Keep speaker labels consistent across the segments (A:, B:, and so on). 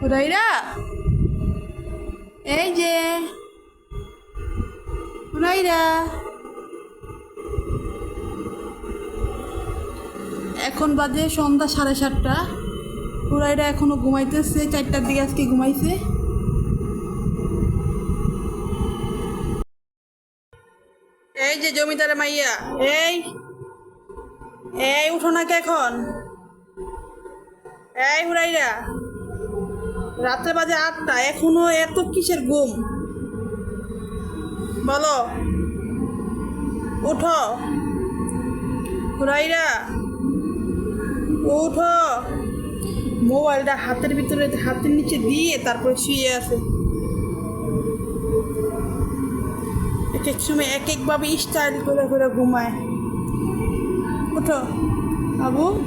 A: হুরাইরা এই যে। হুরাইরা এখন বাজে সন্ধ্যা সাড়ে সাতটা। হুরাইরা এখনও ঘুমাইতেছে, চারটার দিকে আজকে ঘুমাইছে। এই যে জমিদারে মাইয়া। এই এই উঠো না কে এখন? এই হুরাইরা রাত্রে বাজে আটটা, এখনও এত কিসের ঘুম? বলো। উঠো। হুরাইরা, উঠো। মোবাইলটা হাতের ভিতরে, হাতের নিচে দিয়ে তারপরে শুয়ে আছে এক এক সময় এক একভাবে স্টাইল করে করে ঘুমায়। উঠো। বাবু,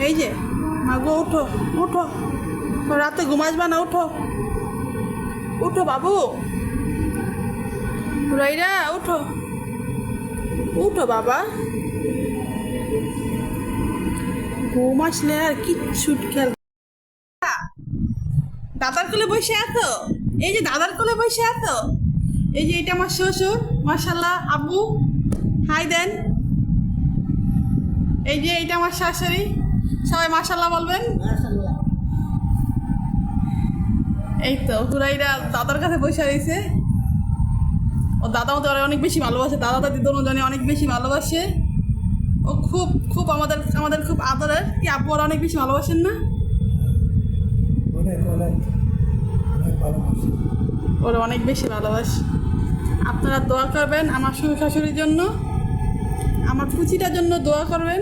A: এই যে, মাগো, উঠো উঠো। রাতে ঘুমাসবা না, উঠো। উঠো বাবু। রাইরা, উঠো। উঠো বাবা। ঘুম আসলে আর কিচ্ছু খেল দাদার কোলে বসে আছো? এই যে দাদার কোলে বসে আছো? এই যে এটা আমার শ্বশুর মাসাল্লাহ আব্বু, হাই দেন। এই যে এইটা আমার শাশুড়ি। সবাই মাসাল্লাহ বলবেন? এই তো হুরাইরা দাদার কাছে বসে রয়েছে ও দাদা আমাদের অনেক বেশি ভালোবাসে দাদা দাদি দুজনে অনেক বেশি ভালোবাসে। ও খুব খুব আমাদের আমাদের খুব আদরের। কি আপু ওরা অনেক বেশি ভালোবাসেন না? ওরা অনেক বেশি ভালোবাসে। আপনারা দোয়া করবেন আমার শ্বশুর শাশুড়ির জন্য। আমার ফুচিটার জন্য দোয়া করবেন।